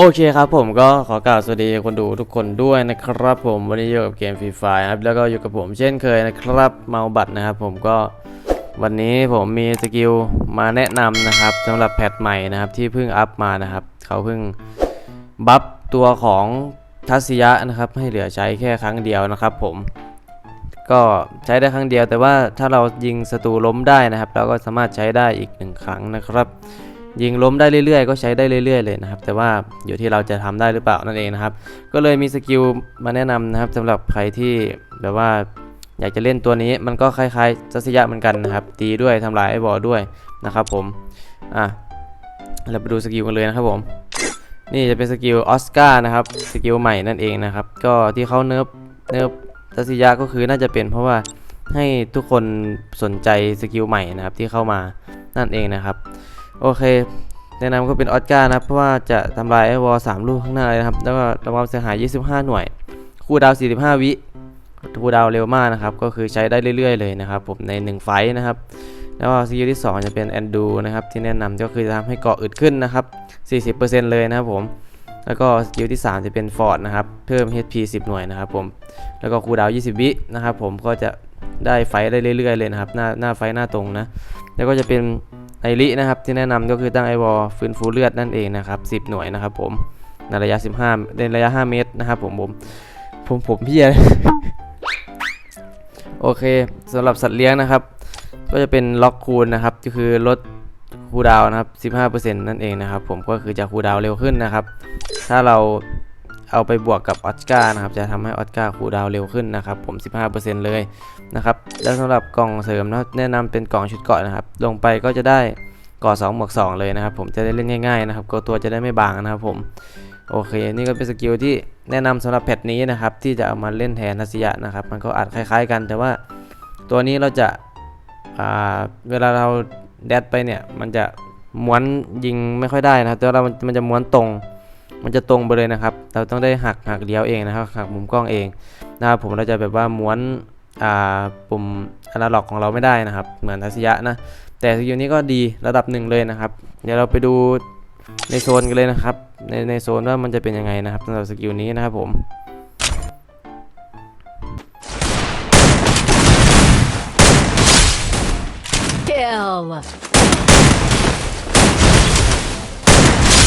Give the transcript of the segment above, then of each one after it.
โอเคครับผมก็ขอกล่าวสวัสดีคนดูทุกคนด้วยนะครับผมวันนี้อยู่กับเกมฟรีไฟครับแล้วก็อยู่กับผมเช่นเคยนะครับเมาบัตนะครับผมก็วันนี้ผมมีสกิลมาแนะนำนะครับสำหรับแพทใหม่นะครับที่เพิ่งอัพมานะครับเขาเพิ่งบัฟตัวของทัศยะนะครับให้เหลือใช้แค่ครั้งเดียวนะครับ ผม ก็ใช้ได้ครั้งเดียว แต่ว่าถ้าเรายิงศัตรูล้มได้นะครับ เราก็สามารถใช้ได้อีกหนึ่งครั้งนะครับ ยิงล้มได้เรื่อยๆ ก็ใช้ได้เรื่อยๆเลยนะครับ แต่ว่าอยู่ที่เราจะทำได้หรือเปล่านั่นเองนะครับ ก็เลยมีสกิลมาแนะนำนะครับสำหรับใครที่แบบว่าอยากจะเล่นตัวนี้มันก็คล้ายๆจัสยะเหมือนกันนะครับ ตีด้วยทำลายไอ้บอด้วยนะครับผมอะเราไปดูสกิลกันเลยนะครับผม นี่จะเป็นสกิลออสการ์นะครับสกิลใหม่นั่นเองนะครับ ก็ที่เขาเนิร์ฟเนิร์ฟจัสยะก็คือน่าจะเป็นเพราะว่าให้ทุกคนสนใจสกิลใหม่นะครับที่เข้ามานั่นเองนะครับ โอเค แนะนำก็เป็นออสการ์นะครับ เพราะว่าจะทำลายไอวอลสามลูกข้างหน้าเลยนะครับ แล้วก็ระความเสียหาย 25 หน่วย คูลดาว 45 วิคูลดาวเร็วมากนะครับ ก็คือใช้ได้เรื่อย ๆ เลยนะครับ ผมใน 1 ไฟนะครับ แล้วก็สกิลที่ 2 จะเป็นแอนดูนะครับ ที่แนะนำก็คือจะทำให้เกาะอึดขึ้นนะครับ 40%เลยนะครับผมแล้วก็สกิลที่ 3 จะเป็นฟอร์ดนะครับ เพิ่ม HP 10 หน่วยนะครับผม แล้วก็คูดาว 20 วินะครับผมก็จะได้ไฟได้เรื่อยๆเลยนะครับ หน้าหน้าไฟหน้าตรงนะ แล้วก็จะเป็น ไอรินะครับที่แนะนำก็คือตั้งไอวอลฟื้นฟูเลือดนั่นเองนะครับ10 หน่วยนะครับผมในระยะ 15ในระยะ 5 เมตรนะครับผมผมผมผมพี่โอเคสำหรับสัตว์เลี้ยงนะครับ ก็จะเป็นล็อกคูณนะครับก็คือลดคูดาวนะครับ 15%นั่นเองนะครับผมก็คือจะคูดาวเร็วขึ้นนะครับ ถ้าเรา เอาไปบวกกับออสการ์นะครับ จะทำให้ออสการ์คูดาวเร็วขึ้นนะครับ ผม 15%เลยนะครับ แล้วสำหรับกล่องเสริมนะแนะนำเป็นกล่องชุดเกาะนะครับ ลงไปก็จะได้กราะ2หมวก2เลยนะครับ ผมจะได้เล่นง่ายๆนะครับก็ตัวจะได้ไม่บางนะครับผมโอเค นี่ก็เป็นสกิลที่แนะนำสำหรับแพทนี้นะครับ ที่จะเอามาเล่นแทนทัศยะนะครับ มันก็อาจคล้ายๆกัน แต่ว่าตัวนี้เราจะาเวลาเราแดดไปเนี่ย มันจะม้วนยิงไม่ค่อยได้นะครับแต่ว่าเรามันมันจะม้วนตรง มันจะตรงไปเลยนะครับ เราต้องได้หักหักเลี้ยวเองนะครับ หักมุมกล้องเองนะครับผมเราจะแบบว่าม้วนอ่าปุ่มอนาล็อกของเราไม่ได้นะครับ เหมือนทัศยะนะ แต่สกิลนี้ก็ดีระดับหนึ่งเลยนะครับ เดี๋ยวเราไปดูในโซนกันเลยนะครับ ในในโซนว่ามันจะเป็นยังไงนะครับสำหรับสกิลนี้นะครับผม Kill.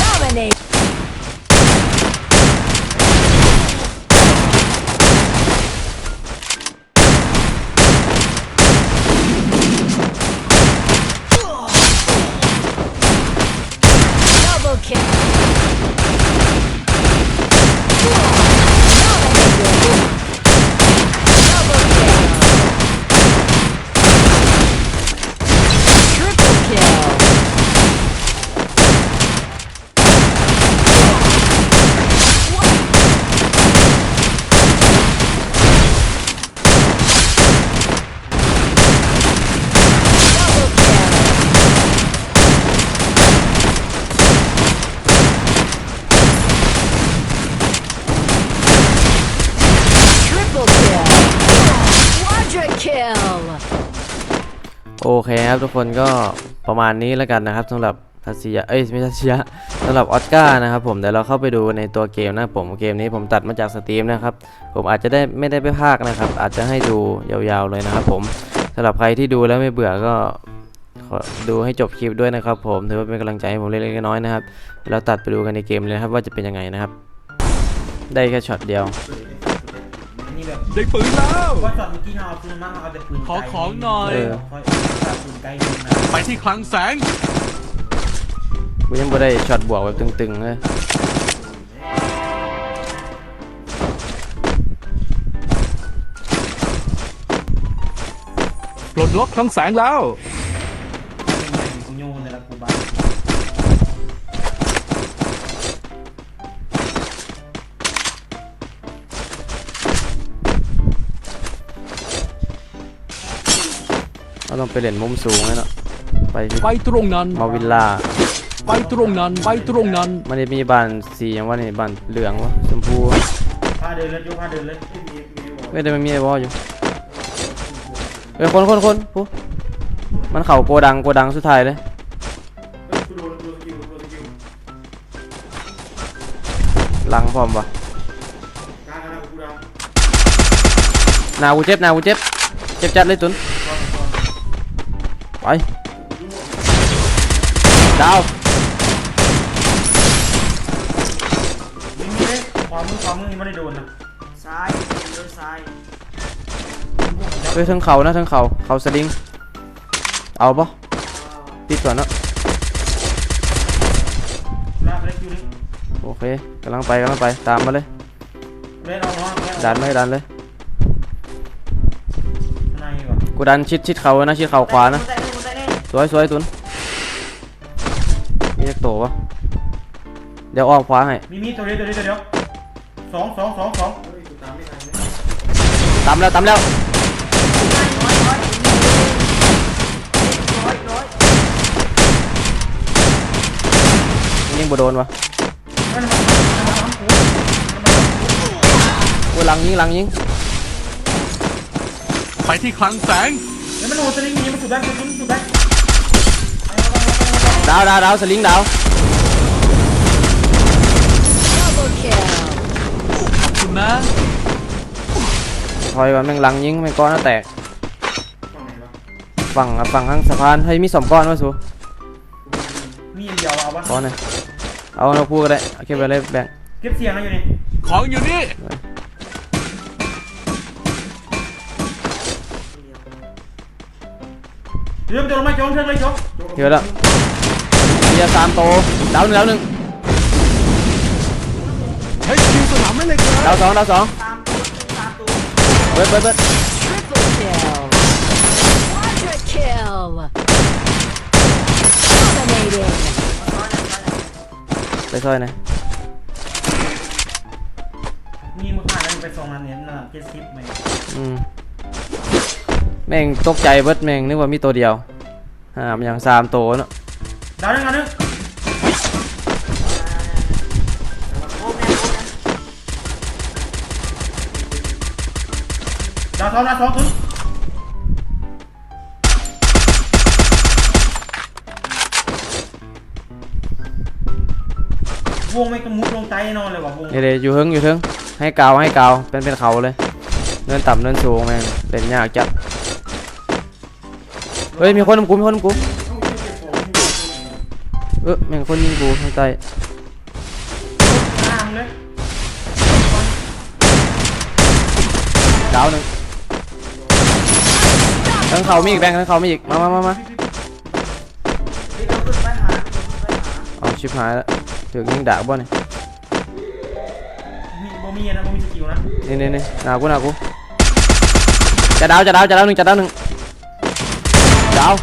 Dominate. Double kill. Dominated. Double kill. Triple kill. Double kill. Triple kill. Quadra kill. ครับทุกคนก็ประมาณนี้แล้วกันนะครับสำหรับทัศยะเอ้ยไม่ทัศยะสำหรับออสการ์นะครับผมเดี๋ยวเราเข้าไปดูในตัวเกมนะผมเกมนี้ผมตัดมาจากสตรีมนะครับผมอาจจะได้ไม่ได้ไปภาคนะครับ อาจจะให้ดูยาวๆเลยนะครับ ผมสำหรับใครที่ดูแล้วไม่เบื่อก็ดูให้จบคลิปด้วยนะครับ ผมถือว่าเป็นกำลังใจให้ผมเล็กๆน้อยๆนะครับแล้วตัดไปดูกันในเกมเลยครับว่าจะเป็นยังไงนะครับ ได้แค่ช็อตเดียว นี่แบบได้ปืนแล้ว ว่าช็อตเมื่อกี้เราเอาปืนมากเราเอาแต่ปืนไกลขอของหน่อยเออค่อยเอาปืนไกลยิงนะไปที่คลังแสง กูยังไม่ได้ช็อตบวกแบบตึงๆเลยปลดล็อกคลังแสงแล้ว เป็นไงกูโยนเลยละกูบ้า ต้องไปเล่นมุมสูงเลยเนาะไปที่ไปตรงนั้น มาวิลล่าไปตรงนั้น ไปตรงนั้น มันจะมีบ้านสีอย่างว่านี่บ้านเหลืองวะชมพูวะพาเดินเลยโยพาเดินเลยไม่มีมีบอกไม่ได้มันมีไอ้บอลอยู่เอ้ยคนคนคนผู้มันเข่าโกดังโกดังสุดท้ายเลยกูโดนโดนสกิลโดนสกิลหลังพร้อมปะกลางกลางกูดาวหนากูเจ็บหนากูเจ็บเจ็บจัดเลยตุนก่อนก่อน ไป ดาวยิงนี่เลยขวามือขวามือยังไม่ได้โดนนะซ้ายโดนซ้ายเฮ้ยทั้งเขานะทั้งเขาเขาสลิง เอาปะปิดก่อนเนอะลากเล็กอยู่นี่โอเคกำลังไปกำลังไปตามมาเลยเล่นเอาเนาะเล่นเอาดันไม่ดันเลย ในก่อนกูดันชิดชิดเขานะชิดเขาขวานะ สวยสวยตุนมีเล็กโตปะเดี๋ยวอ้อมขวาให้มีมีตัวเดียวตัวเดียวตัวเดียวสองสองสองสองตามแล้วตามแล้วร้อยร้อยร้อยร้อยยิงบ่โดนวะนั่นมันมันมันมันกูมันมันกูกูหลังยิงหลังยิงไปที่คลังแสงแล้วมันโดนสลิงยิงมันสุดแบงค์สุดสุดแบงค์ ดาวดาวดาวสลิงดาว Double kill. ขอบคุณนะถอยก่อนแม่งหลังยิงแม่งก้อนหน้าแตก ฝั่งอะฝั่งข้างสะพานเฮ้ยมีสองก้อนวะสูมีอันเดียวเอาวะก้อนเลยเอาเราพูดก็ได้เอาเก็บไปเลยแบ่งเก็บเสียงนะอยู่นี่ของอยู่นี่ เริ่มจะลงมาโจมเชิญเลยโจมเดี๋ยวแล้วเฮียสามโตดาวหนึ่งดาวหนึ่งเฮ้ยคิวสนามไม่เลยครับดาวสองดาวสองตามตัวตามตัวเบิร์ดเบิร์ดเบิร์ด Triple kill. Quadra kill. Dominating. ไปซอยหน่อยมีมือขาดแล้วไปสองนัดเนี่ยน่ะเจ็ดสิบไหมอืม แม่งตกใจเบิร์ดแม่งนึกว่ามีตัวเดียวอ่ามันยังสามโตเนาะดาวหนึ่งดาวหนึ่งโอ้แม่โอ้แม่ดาวสองดาวสองถึงวงไม่กระมุดลงใจแน่นอนเลยว่ะวงนี่เลยอยู่เฮิงอยู่เฮิงให้กาวให้กาวเป็นเป็นเขาเลยเนินต่ำเนินสูงแม่งเล่นยากจัดเฮ้ยมีคนนำกูมีคนนำกูเออแม่งคนยิงกูข้างใต้ข้ามเลยดาวหนึ่งทั้งเขามีอีกแบงค์ทั้งเขามีอีกมามามามาที่เราขึ้นไปหาขึ้นไปหาเอาชิบหายแล้วถึงยิงด่าบ่เนี่ยมีบ่มีนะบ่มีสกิลนะนี่นี่นี่หนากูหนากูจะดาวจะดาวจะดาวหนึ่งจะดาวหนึ่ง ดาว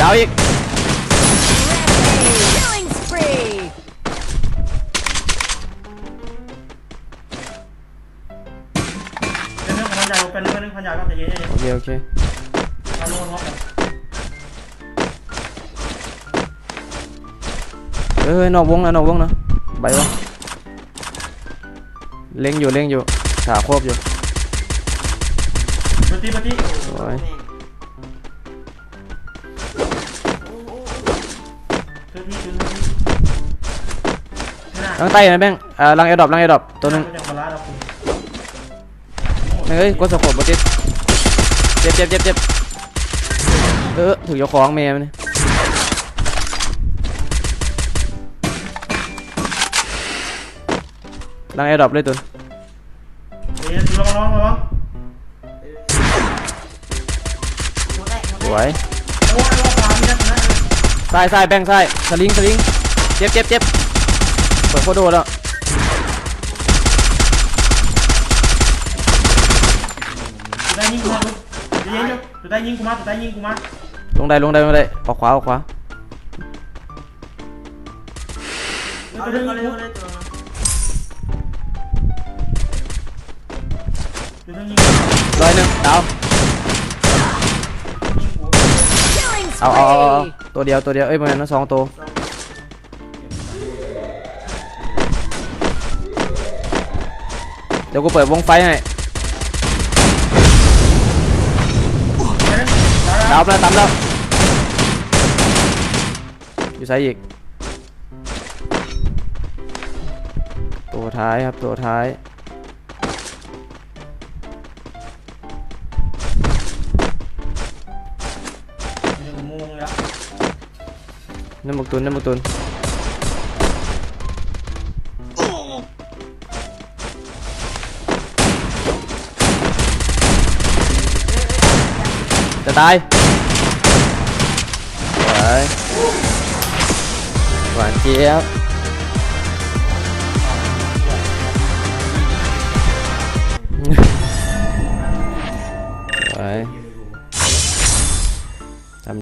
ดาวอีก Rampage. Killing spree. เป็นเรื่องของ พันใหญ่เป็นเรื่องพันใหญ่ก็จะเย็นๆโอเคโอเคเอาลงล็อกกันเฮ้ยนอกวงนะนอกวงนะใบวะเล็งอยู่เล็งอยู่ขาควบอยู่ปฏิปฏิสวยเจ้าที่จุนที่น่าลังใต้นะแบงค์อ่าลังแอร์ดรอปลังแอร์ดรอปตัวหนึงจะมาล้าเราคุณเฮ้ยกดสะกดบ่ติดเจ็บเจ็บเจ็บเจ็บเออถือเจ้าของแม่มันนี่ลังแอร์ดรอปเลยตุนเดี๋ยวจุลระวังระวังมุได้มุสได้วยโอ้ยระวัง วามีนะนะซ้ายซ้ายแบงค์ซ้ายสลิงสลิงเจ็บเจ็บเจ็บเปิดโคตรโดนแล้วจุดได้ยิงกูมาจุดได้ยิงจุดได้ยิงกูมาจุดได้ยิงกูมาลงได้ลงได้ลงได้ออกขวาออกขวาเอาจุดเลได้ยยิเอางเลยกูเอาเลยตัวนึงจุดได้ยิงกูร้อยหนึ่งดาว เอาเอาเอาตัวเดียวตัวเดียวเอ้ยมันสองตัวเดี๋ยวกูเปิดวงไฟให้ดาวแล้วตามแล้วอยู่ซ้ายอีก ตัวท้ายครับตัวท้าย Nó một tuần, nó một tuần. Từ tay. Rồi. Hoàn chiếc.